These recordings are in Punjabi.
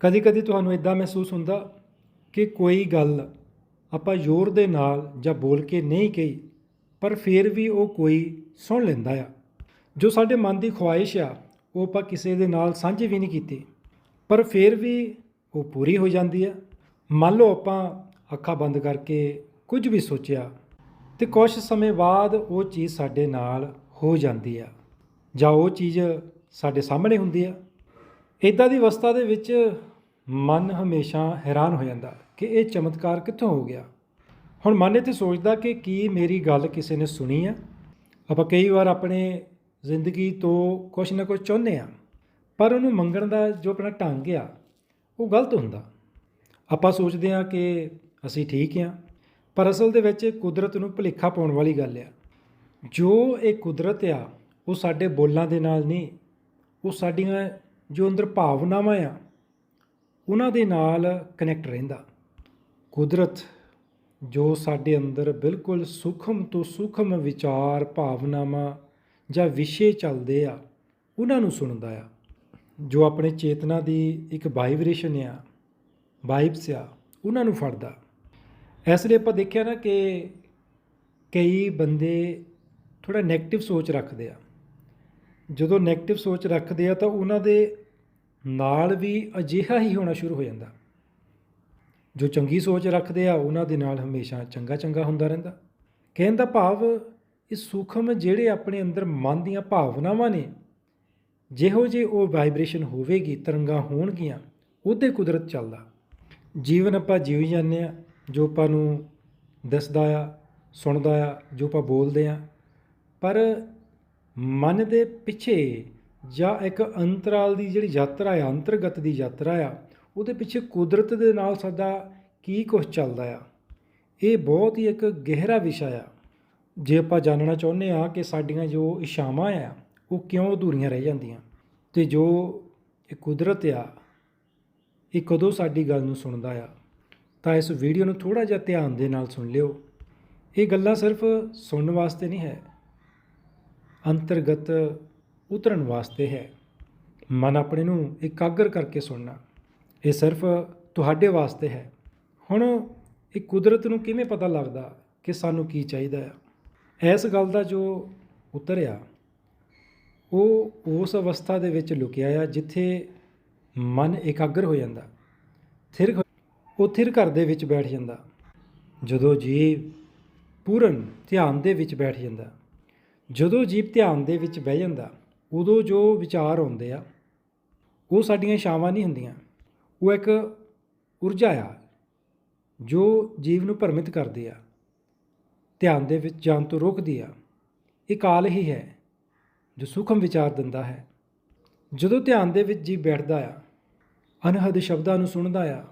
ਕਦੀ ਕਦੀ ਤੁਹਾਨੂੰ ਇਦਾਂ ਮਹਿਸੂਸ ਹੁੰਦਾ ਕਿ ਕੋਈ ਗੱਲ ਆਪਾਂ ਜ਼ੋਰ ਦੇ ਨਾਲ ਜਾਂ ਬੋਲ ਕੇ ਨਹੀਂ ਕਹੀ, ਪਰ ਫਿਰ ਵੀ ਉਹ ਕੋਈ ਸੁਣ ਲੈਂਦਾ ਆ। ਜੋ ਸਾਡੇ ਮਨ ਦੀ ਖੁਆਇਸ਼ ਆ, ਉਹ ਆਪਾਂ ਕਿਸੇ ਦੇ ਨਾਲ ਸਾਂਝੀ ਵੀ ਨਹੀਂ ਕੀਤੀ, ਪਰ ਫਿਰ ਵੀ ਉਹ ਪੂਰੀ ਹੋ ਜਾਂਦੀ ਆ। ਮੰਨ ਲਓ ਆਪਾਂ ਅੱਖਾਂ ਬੰਦ ਕਰਕੇ ਕੁਝ ਵੀ ਸੋਚਿਆ ਤੇ ਕੁਝ ਸਮੇਂ ਬਾਅਦ ਉਹ ਚੀਜ਼ ਸਾਡੇ ਨਾਲ ਹੋ ਜਾਂਦੀ ਆ ਜਾਂ ਉਹ ਚੀਜ਼ ਸਾਡੇ ਸਾਹਮਣੇ ਹੁੰਦੀ ਆ। ਇਦਾਂ ਦੀ ਅਵਸਥਾ ਦੇ ਵਿੱਚ ਮਨ ਹਮੇਸ਼ਾ ਹੈਰਾਨ ਹੋ ਜਾਂਦਾ ਕਿ ਇਹ ਚਮਤਕਾਰ ਕਿੱਥੋਂ ਹੋ ਗਿਆ? ਹੁਣ ਮਨ ਇੱਥੇ ਸੋਚਦਾ ਕਿ ਕੀ ਮੇਰੀ ਗੱਲ ਕਿਸੇ ਨੇ ਸੁਣੀ ਆ? ਆਪਾਂ ਕਈ ਵਾਰ ਆਪਣੇ ਜ਼ਿੰਦਗੀ ਤੋਂ ਕੁਝ ਨਾ ਕੁਝ ਚਾਹੁੰਦੇ ਆ, ਪਰ ਉਹਨੂੰ ਮੰਗਣ ਦਾ ਜੋ ਆਪਣਾ ਢੰਗ ਆ, ਉਹ ਗਲਤ ਹੁੰਦਾ। ਆਪਾਂ ਸੋਚਦੇ ਆ ਕਿ ਅਸੀਂ ਠੀਕ ਆ, ਪਰ ਅਸਲ ਦੇ ਵਿੱਚ ਕੁਦਰਤ ਨੂੰ ਭੁਲੇਖਾ ਪਾਉਣ ਵਾਲੀ ਗੱਲ ਆ। ਜੋ ਇਹ ਕੁਦਰਤ ਆ, ਉਹ ਸਾਡੇ ਬੋਲਾਂ ਦੇ ਨਾਲ ਨਹੀਂ, ਉਹ ਸਾਡੀਆਂ ਜੋ ਅੰਦਰ ਭਾਵਨਾਵਾਂ ਆ, ਉਹਨਾਂ ਦੇ ਨਾਲ ਕਨੈਕਟ ਰਹਿੰਦਾ। ਕੁਦਰਤ, ਜੋ ਸਾਡੇ ਅੰਦਰ ਬਿਲਕੁਲ ਸੂਖਮ ਤੋਂ ਸੂਖਮ ਵਿਚਾਰ, ਭਾਵਨਾਵਾਂ ਜਾਂ ਵਿਸ਼ੇ ਚੱਲਦੇ ਆ, ਉਹਨਾਂ ਨੂੰ ਸੁਣਦਾ ਆ। ਜੋ ਆਪਣੇ ਚੇਤਨਾ ਦੀ ਇੱਕ ਵਾਈਬ੍ਰੇਸ਼ਨ ਆ ਵਾਈਬਸ ਆ, ਉਹਨਾਂ ਨੂੰ ਫੜਦਾ। ਇਸ ਲਈ ਆਪਾਂ ਦੇਖਿਆ ਨਾ ਕਿ ਕਈ ਬੰਦੇ ਥੋੜਾ 네ਗੇਟਿਵ ਸੋਚ ਰੱਖਦੇ ਆ। ਜਦੋਂ 네ਗੇਟਿਵ ਸੋਚ ਰੱਖਦੇ ਆ ਤਾਂ ਉਹਨਾਂ ਦੇ ਨਾਲ ਵੀ ਅਜਿਹਾ ਹੀ ਹੋਣਾ ਸ਼ੁਰੂ ਹੋ ਜਾਂਦਾ। ਜੋ ਚੰਗੀ ਸੋਚ ਰੱਖਦੇ ਆ, ਉਹਨਾਂ ਦੇ ਨਾਲ ਹਮੇਸ਼ਾ ਚੰਗਾ ਚੰਗਾ ਹੁੰਦਾ ਰਹਿੰਦਾ। ਕਹਿਣ ਦਾ ਭਾਵ, ਇਹ ਸੂਖਮ ਜਿਹੜੇ ਆਪਣੇ ਅੰਦਰ ਮਨ ਦੀਆਂ ਭਾਵਨਾਵਾਂ ਨੇ, ਜਿਹੋ ਜੇ ਉਹ ਵਾਈਬ੍ਰੇਸ਼ਨ ਹੋਵੇਗੀ, ਤਰੰਗਾਂ ਹੋਣਗੀਆਂ, ਉਹਦੇ ਕੁਦਰਤ ਚੱਲਦਾ। ਜੀਵਨ ਆਪਾਂ ਜੀਵ ਜਾਂਦੇ ਆ, ਜੋ ਆਪਾਂ ਨੂੰ ਦੱਸਦਾ ਆ, ਸੁਣਦਾ ਆ, ਜੋ ਆਪਾਂ ਬੋਲਦੇ ਆ, ਪਰ ਮਨ ਦੇ ਪਿੱਛੇ ਜਾਂ ਇੱਕ ਅੰਤਰਾਲ ਦੀ ਜਿਹੜੀ ਯਾਤਰਾ ਆ, ਅੰਤਰਗਤ ਦੀ ਯਾਤਰਾ ਆ, ਉਹਦੇ ਪਿੱਛੇ ਕੁਦਰਤ ਦੇ ਨਾਲ ਸਾਡਾ ਕੀ ਕੁਝ ਚੱਲਦਾ ਆ? ਇਹ ਬਹੁਤ ਹੀ ਇੱਕ ਗਹਿਰਾ ਵਿਸ਼ਾ ਆ। ਜੇ ਆਪਾਂ ਜਾਣਨਾ ਚਾਹੁੰਦੇ ਆ ਕਿ ਸਾਡੀਆਂ ਜੋ ਇਸ਼ਾਵਾਂ ਆ, ਉਹ ਕਿਉਂ ਅਧੂਰੀਆਂ ਰਹਿ ਜਾਂਦੀਆਂ? ਤੇ ਜੋ ਇਹ ਕੁਦਰਤ ਆ, ਇਹ ਕਦੋਂ ਸਾਡੀ ਗੱਲ ਨੂੰ ਸੁਣਦਾ ਆ? ਤਾਂ ਇਸ ਵੀਡੀਓ ਨੂੰ ਥੋੜਾ ਜਿਹਾ ਧਿਆਨ ਦੇ ਨਾਲ ਸੁਣ ਲਿਓ। ਇਹ ਗੱਲਾਂ ਸਿਰਫ ਸੁਣਨ ਵਾਸਤੇ ਨਹੀਂ ਹੈ ਅੰਤਰਗਤ ਉਤਰਨ ਵਾਸਤੇ ਹੈ। ਮਨ ਆਪਣੇ ਨੂੰ ਇਕਾਗਰ ਕਰਕੇ ਸੁਣਨਾ, ਇਹ ਸਿਰਫ ਤੁਹਾਡੇ ਵਾਸਤੇ ਹੈ। ਹੁਣ ਇਹ ਕੁਦਰਤ ਨੂੰ ਕਿਵੇਂ ਪਤਾ ਲੱਗਦਾ ਕਿ ਸਾਨੂੰ ਕੀ ਚਾਹੀਦਾ ਆ ਇਸ ਗੱਲ ਦਾ ਜੋ ਉੱਤਰ ਆ ਉਹ ਉਸ ਅਵਸਥਾ ਦੇ ਵਿੱਚ ਲੁਕਿਆ ਆ ਜਿੱਥੇ ਮਨ ਇਕਾਗਰ ਹੋ ਜਾਂਦਾ, ਥਿਰ ਉਹ ਥਿਰ ਘਰ ਦੇ ਵਿੱਚ ਬੈਠ ਜਾਂਦਾ। ਜਦੋਂ ਜੀਵ ਪੂਰਨ ਧਿਆਨ ਦੇ ਵਿੱਚ ਬੈਠ ਜਾਂਦਾ ਜਦੋਂ ਜੀਵ ਧਿਆਨ ਦੇ ਵਿੱਚ ਬਹਿ ਜਾਂਦਾ, ਉਦੋਂ ਜੋ ਵਿਚਾਰ ਆਉਂਦੇ ਆ, ਉਹ ਸਾਡੀਆਂ ਛਾਵਾਂ ਨਹੀਂ ਹੁੰਦੀਆਂ। ਉਹ ਇੱਕ ਊਰਜਾ ਆ, ਜੋ ਜੀਵ ਨੂੰ ਭਰਮਿਤ ਕਰਦੀ ਆ, ਧਿਆਨ ਦੇ ਵਿੱਚ ਜਾਣ ਤੋਂ ਰੋਕਦੀ ਆ। ਇਹ ਕਾਲ ਹੀ ਹੈ, ਜੋ ਸੂਖਮ ਵਿਚਾਰ ਦਿੰਦਾ ਹੈ। ਜਦੋਂ ਧਿਆਨ ਦੇ ਵਿੱਚ ਜੀਵ ਬੈਠਦਾ ਆ, ਅਨਹਦ ਸ਼ਬਦਾਂ ਨੂੰ ਸੁਣਦਾ ਆ,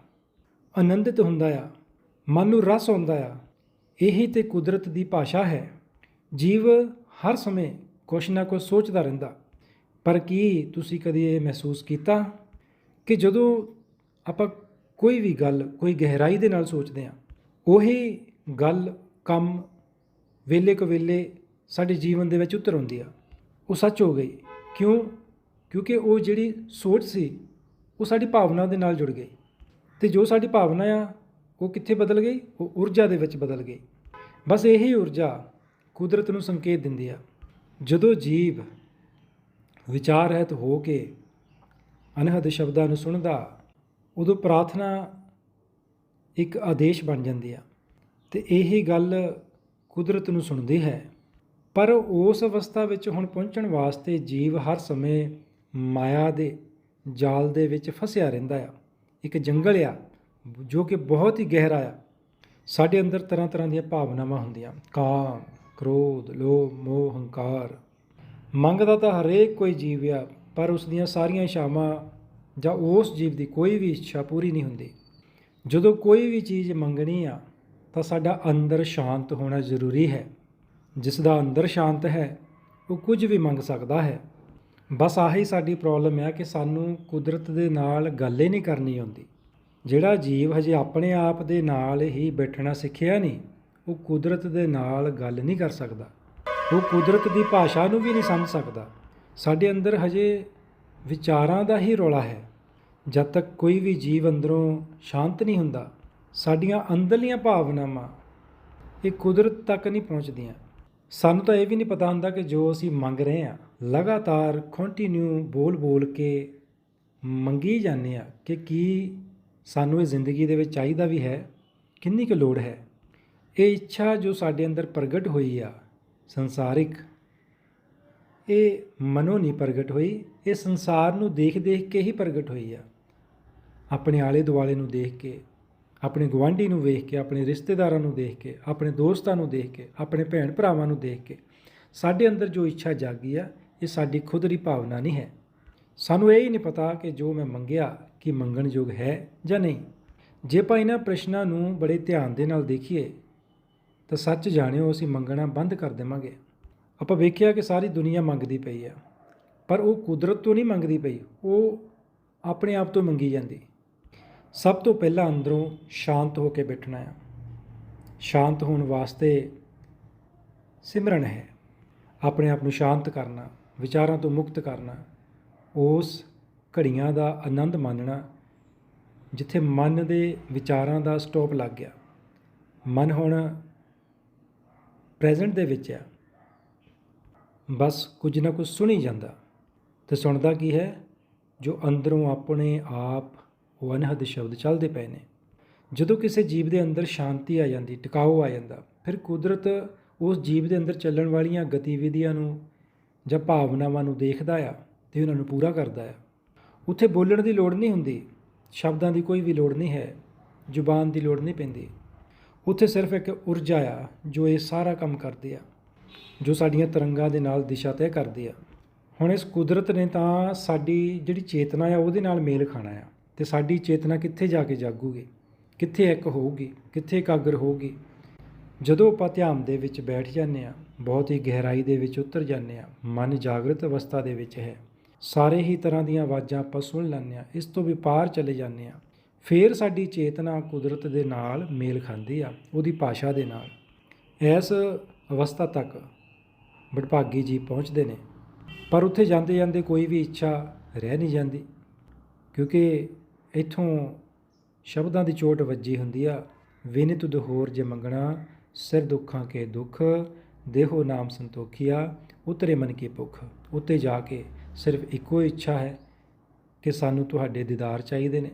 ਆਨੰਦਿਤ ਹੁੰਦਾ ਆ, ਮਨ ਨੂੰ ਰਸ ਆਉਂਦਾ ਆ, ਇਹੀ ਤੇ ਕੁਦਰਤ ਦੀ ਭਾਸ਼ਾ ਹੈ। ਜੀਵ ਹਰ ਸਮੇਂ ਕੁਛ ਨਾ ਕੁਛ ਸੋਚਦਾ ਰਹਿੰਦਾ। ਪਰ ਕੀ ਤੁਸੀਂ ਕਦੀ ਇਹ ਮਹਿਸੂਸ ਕੀਤਾ ਕਿ ਜਦੋਂ ਆਪਾਂ ਕੋਈ ਵੀ ਗੱਲ, ਕੋਈ ਗਹਿਰਾਈ ਦੇ ਨਾਲ ਸੋਚਦੇ ਹਾਂ, ਉਹੀ ਗੱਲ ਕੰਮ ਵੇਲੇ ਕੁ ਵੇਲੇ ਸਾਡੇ ਜੀਵਨ ਦੇ ਵਿੱਚ ਉਤਰ ਆਉਂਦੀ ਆ? ਉਹ ਸੱਚ ਹੋ ਗਈ। ਕਿਉਂ? ਕਿਉਂਕਿ ਉਹ ਜਿਹੜੀ ਸੋਚ ਸੀ, ਉਹ ਸਾਡੀ ਭਾਵਨਾ ਦੇ ਨਾਲ ਜੁੜ ਗਈ। ਤੇ ਜੋ ਸਾਡੀ ਭਾਵਨਾ ਆ, ਉਹ ਕਿੱਥੇ ਬਦਲ ਗਈ? ਉਹ ਊਰਜਾ ਦੇ ਵਿੱਚ ਬਦਲ ਗਈ। ਬਸ ਇਹੀ ਊਰਜਾ ਕੁਦਰਤ ਨੂੰ ਸੰਕੇਤ ਦਿੰਦੀ ਆ। ਜਦੋਂ ਜੀਵ ਵਿਚਾਰ ਰਹਿਤ ਹੋ ਕੇ ਅਨਹਦ ਸ਼ਬਦਾਂ ਨੂੰ ਸੁਣਦਾ, ਉਦੋਂ ਪ੍ਰਾਰਥਨਾ ਇੱਕ ਆਦੇਸ਼ ਬਣ ਜਾਂਦੀ ਆ ਤੇ ਇਹੀ ਗੱਲ ਕੁਦਰਤ ਨੂੰ ਸੁਣਦੀ ਹੈ। ਪਰ ਉਸ ਅਵਸਥਾ ਵਿੱਚ ਹੁਣ ਪਹੁੰਚਣ ਵਾਸਤੇ ਜੀਵ ਹਰ ਸਮੇਂ ਮਾਇਆ ਦੇ ਜਾਲ ਦੇ ਵਿੱਚ ਫਸਿਆ ਰਹਿੰਦਾ ਆ। ਇੱਕ ਜੰਗਲ ਆ, ਜੋ ਕਿ ਬਹੁਤ ਹੀ ਗਹਿਰਾ ਆ। ਸਾਡੇ ਅੰਦਰ ਤਰ੍ਹਾਂ ਤਰ੍ਹਾਂ ਦੀਆਂ ਭਾਵਨਾਵਾਂ ਹੁੰਦੀਆਂ। ਕਾਮ। ਕ੍ਰੋਧ, ਲੋਭ, ਮੋਹ, ਹੰਕਾਰ। ਮੰਗਦਾ ਤਾਂ ਹਰੇਕ ਕੋਈ ਜੀਵ ਆ, ਪਰ ਉਸ ਦੀਆਂ ਸਾਰੀਆਂ ਇੱਛਾਵਾਂ ਜਾਂ ਉਸ ਜੀਵ ਦੀ ਕੋਈ ਵੀ ਇੱਛਾ ਪੂਰੀ ਨਹੀਂ ਹੁੰਦੀ। ਜਦੋਂ ਕੋਈ ਵੀ ਚੀਜ਼ ਮੰਗਣੀ ਆ, ਤਾਂ ਸਾਡਾ ਅੰਦਰ ਸ਼ਾਂਤ ਹੋਣਾ ਜ਼ਰੂਰੀ ਹੈ। ਜਿਸ ਦਾ ਅੰਦਰ ਸ਼ਾਂਤ ਹੈ, ਉਹ ਕੁਝ ਵੀ ਮੰਗ ਸਕਦਾ ਹੈ। ਬਸ ਆਹੀ ਸਾਡੀ ਪ੍ਰੋਬਲਮ ਹੈ ਕਿ ਸਾਨੂੰ ਕੁਦਰਤ ਦੇ ਨਾਲ ਗੱਲ ਹੀ ਨਹੀਂ ਕਰਨੀ ਆਉਂਦੀ। ਜਿਹੜਾ ਜੀਵ ਹਜੇ ਆਪਣੇ ਆਪ ਦੇ ਨਾਲ ਹੀ ਬੈਠਣਾ ਸਿੱਖਿਆ ਨਹੀਂ ਉਹ ਕੁਦਰਤ ਦੇ ਨਾਲ ਗੱਲ ਨਹੀਂ ਕਰ ਸਕਦਾ। ਉਹ ਕੁਦਰਤ ਦੀ ਭਾਸ਼ਾ ਨੂੰ ਵੀ ਨਹੀਂ ਸਮਝ ਸਕਦਾ। ਸਾਡੇ ਅੰਦਰ ਹਜੇ ਵਿਚਾਰਾਂ ਦਾ ਹੀ ਰੌਲਾ ਹੈ। ਜਦ ਤੱਕ ਕੋਈ ਵੀ ਜੀਵ ਅੰਦਰੋਂ ਸ਼ਾਂਤ ਨਹੀਂ ਹੁੰਦਾ, ਸਾਡੀਆਂ ਅੰਦਰਲੀਆਂ ਭਾਵਨਾਵਾਂ ਇਹ ਕੁਦਰਤ ਤੱਕ ਨਹੀਂ ਪਹੁੰਚਦੀਆਂ। ਸਾਨੂੰ ਤਾਂ ਇਹ ਵੀ ਨਹੀਂ ਪਤਾ ਹੁੰਦਾ ਕਿ ਜੋ ਅਸੀਂ ਮੰਗ ਰਹੇ ਹਾਂ, ਲਗਾਤਾਰ ਕੰਟੀਨਿਊ ਬੋਲ ਬੋਲ ਕੇ ਮੰਗੀ ਜਾਂਦੇ ਆ ਕਿ ਕੀ ਸਾਨੂੰ ਇਹ ਜ਼ਿੰਦਗੀ ਦੇ ਵਿੱਚ ਚਾਹੀਦਾ ਵੀ ਹੈ, ਕਿੰਨੀ ਕੁ ਲੋੜ ਹੈ। ਇਹ ਇੱਛਾ ਜੋ ਸਾਡੇ ਅੰਦਰ ਪ੍ਰਗਟ ਹੋਈ ਆ, ਸੰਸਾਰਿਕ, ਇਹ ਮਨੋਂ ਨਹੀਂ ਪ੍ਰਗਟ ਹੋਈ, ਇਹ ਸੰਸਾਰ ਨੂੰ ਦੇਖ ਦੇਖ ਕੇ ਹੀ ਪ੍ਰਗਟ ਹੋਈ ਆ। ਆਪਣੇ ਆਲੇ ਦੁਆਲੇ ਨੂੰ ਦੇਖ ਕੇ, ਆਪਣੇ ਗਵਾਂਢੀ ਨੂੰ ਵੇਖ ਕੇ, ਆਪਣੇ ਰਿਸ਼ਤੇਦਾਰਾਂ ਨੂੰ ਦੇਖ ਕੇ, ਆਪਣੇ ਦੋਸਤਾਂ ਨੂੰ ਦੇਖ ਕੇ, ਆਪਣੇ ਭੈਣ ਭਰਾਵਾਂ ਨੂੰ ਦੇਖ ਕੇ, ਸਾਡੇ ਅੰਦਰ ਜੋ ਇੱਛਾ ਜਾਗੀ ਆ, ਇਹ ਸਾਡੀ ਖੁਦ ਦੀ ਭਾਵਨਾ ਨਹੀਂ ਹੈ। ਸਾਨੂੰ ਇਹ ਹੀ ਨਹੀਂ ਪਤਾ ਕਿ ਜੋ ਮੈਂ ਮੰਗਿਆ, ਕਿ ਮੰਗਣ ਯੋਗ ਹੈ ਜਾਂ ਨਹੀਂ। ਜੇ ਆਪਾਂ ਇਹਨਾਂ ਪ੍ਰਸ਼ਨਾਂ ਨੂੰ ਬੜੇ ਧਿਆਨ ਦੇ ਨਾਲ ਦੇਖੀਏ ਤਾਂ ਸੱਚ ਜਾਣਿਓ, ਅਸੀਂ ਮੰਗਣਾ ਬੰਦ ਕਰ ਦੇਵਾਂਗੇ। ਆਪਾਂ ਵੇਖਿਆ ਕਿ ਸਾਰੀ ਦੁਨੀਆ ਮੰਗਦੀ ਪਈ ਆ। ਪਰ ਉਹ ਕੁਦਰਤ ਤੋਂ ਨਹੀਂ ਮੰਗਦੀ ਪਈ, ਉਹ ਆਪਣੇ ਆਪ ਤੋਂ ਮੰਗੀ ਜਾਂਦੀ। ਸਭ ਤੋਂ ਪਹਿਲਾਂ ਅੰਦਰੋਂ ਸ਼ਾਂਤ ਹੋ ਕੇ ਬੈਠਣਾ ਆ। ਸ਼ਾਂਤ ਹੋਣ ਵਾਸਤੇ ਸਿਮਰਨ ਹੈ। ਆਪਣੇ ਆਪ ਨੂੰ ਸ਼ਾਂਤ ਕਰਨਾ, ਵਿਚਾਰਾਂ ਤੋਂ ਮੁਕਤ ਕਰਨਾ, ਉਸ ਘੜੀਆਂ ਦਾ ਆਨੰਦ ਮਾਣਨਾ, ਜਿੱਥੇ ਮਨ ਦੇ ਵਿਚਾਰਾਂ ਦਾ ਸਟਾਪ ਲੱਗ ਗਿਆ। ਮਨ ਹੁਣ ਪ੍ਰੈਜ਼ੈਂਟ ਦੇ ਵਿੱਚ ਆ। ਬਸ ਕੁਝ ਨਾ ਕੁਝ ਸੁਣੀ ਜਾਂਦਾ ਤੇ ਸੁਣਦਾ ਕੀ ਹੈ? ਜੋ ਅੰਦਰੋਂ ਆਪਣੇ ਆਪ ਉਹ ਅਨਹਦ ਸ਼ਬਦ ਚੱਲਦੇ ਪਏ ਨੇ। ਜਦੋਂ ਕਿਸੇ ਜੀਵ ਦੇ ਅੰਦਰ ਸ਼ਾਂਤੀ ਆ ਜਾਂਦੀ ਟਿਕਾਓ ਆ ਜਾਂਦਾ, ਫਿਰ ਕੁਦਰਤ ਉਸ ਜੀਵ ਦੇ ਅੰਦਰ ਚੱਲਣ ਵਾਲੀਆਂ ਗਤੀਵਿਧੀਆਂ ਨੂੰ ਜਾਂ ਭਾਵਨਾਵਾਂ ਨੂੰ ਦੇਖਦਾ ਆ ਤੇ ਉਹਨਾਂ ਨੂੰ ਪੂਰਾ ਕਰਦਾ ਆ। ਉੱਥੇ ਬੋਲਣ ਦੀ ਲੋੜ ਨਹੀਂ ਹੁੰਦੀ, ਸ਼ਬਦਾਂ ਦੀ ਕੋਈ ਵੀ ਲੋੜ ਨਹੀਂ ਹੈ, ਜ਼ੁਬਾਨ ਦੀ ਲੋੜ ਨਹੀਂ ਪੈਂਦੀ। ਉੱਥੇ ਸਿਰਫ ਇੱਕ ਊਰਜਾ ਆ, ਜੋ ਇਹ ਸਾਰਾ ਕੰਮ ਕਰਦੀ ਆ, ਜੋ ਸਾਡੀਆਂ ਤਰੰਗਾਂ ਦੇ ਨਾਲ ਦਿਸ਼ਾ ਤੈਅ ਕਰਦੀ ਆ। ਹੁਣ ਇਸ ਕੁਦਰਤ ਨੇ ਤਾਂ ਸਾਡੀ ਜਿਹੜੀ ਚੇਤਨਾ ਆ, ਉਹਦੇ ਨਾਲ ਮੇਲ ਖਾਣਾ ਆ। ਤੇ ਸਾਡੀ ਚੇਤਨਾ ਕਿੱਥੇ ਜਾ ਕੇ ਜਾਗੂਗੀ? ਕਿੱਥੇ ਇੱਕ ਹੋਊਗੀ? ਕਿੱਥੇ ਇਕਾਗਰ ਹੋਊਗੀ? ਜਦੋਂ ਆਪਾਂ ਧਿਆਨ ਦੇ ਵਿੱਚ ਬੈਠ ਜਾਂਦੇ ਆ, ਬਹੁਤ ਹੀ ਗਹਿਰਾਈ ਦੇ ਵਿੱਚ ਉਤਰ ਜਾਂਦੇ ਆ, ਮਨ ਜਾਗਰਤ ਅਵਸਥਾ ਦੇ ਵਿੱਚ ਹੈ, ਸਾਰੇ ਹੀ ਤਰ੍ਹਾਂ ਦੀਆਂ ਆਵਾਜ਼ਾਂ ਆਪਾਂ ਸੁਣ ਲੈਂਦੇ ਆ, ਇਸ ਤੋਂ ਵੀ ਪਾਰ ਚਲੇ ਜਾਂਦੇ ਆ। ਫਿਰ ਸਾਡੀ ਚੇਤਨਾ ਕੁਦਰਤ ਦੇ ਨਾਲ ਮੇਲ ਖਾਂਦੀ ਆ, ਉਹਦੀ ਭਾਸ਼ਾ ਦੇ ਨਾਲ। ਇਸ ਅਵਸਥਾ ਤੱਕ ਵਡਭਾਗੀ ਜੀ ਪਹੁੰਚਦੇ ਨੇ। ਪਰ ਉੱਥੇ ਜਾਂਦੇ ਜਾਂਦੇ ਕੋਈ ਵੀ ਇੱਛਾ ਰਹਿ ਨਹੀਂ ਜਾਂਦੀ, ਕਿਉਂਕਿ ਇੱਥੋਂ ਸ਼ਬਦਾਂ ਦੀ ਚੋਟ ਵੱਜੀ ਹੁੰਦੀ ਆ ਵਿਨਿ ਦਹੋਰ ਜੇ ਮੰਗਣਾ, ਸਿਰ ਦੁੱਖਾਂ ਕੇ ਦੁੱਖ, ਦੇਹੋ ਨਾਮ ਸੰਤੋਖੀਆ, ਉਤਰੇ ਮਨ ਕੀ ਭੁੱਖ। ਉੱਤੇ ਜਾ ਕੇ ਸਿਰਫ ਇੱਕੋ ਇੱਛਾ ਹੈ ਕਿ ਸਾਨੂੰ ਤੁਹਾਡੇ ਦੀਦਾਰ ਚਾਹੀਦੇ ਨੇ।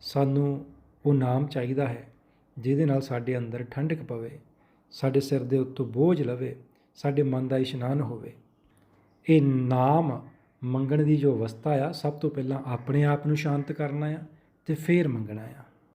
ਸਾਨੂੰ ਉਹ ਨਾਮ ਚਾਹੀਦਾ ਹੈ, ਜਿਹਦੇ ਨਾਲ ਸਾਡੇ ਅੰਦਰ ਠੰਡਕ ਪਵੇ, ਸਾਡੇ ਸਿਰ ਦੇ ਉੱਤੋਂ ਬੋਝ ਲਵੇ, ਸਾਡੇ ਮਨ ਦਾ ਇਸ਼ਨਾਨ ਹੋਵੇ। ਇਹ ਨਾਮ ਮੰਗਣ ਦੀ ਜੋ ਅਵਸਥਾ ਆ, ਸਭ ਤੋਂ ਪਹਿਲਾਂ ਆਪਣੇ ਆਪ ਨੂੰ ਸ਼ਾਂਤ ਕਰਨਾ ਆ ਤੇ ਫੇਰ ਮੰਗਣਾ ਆ।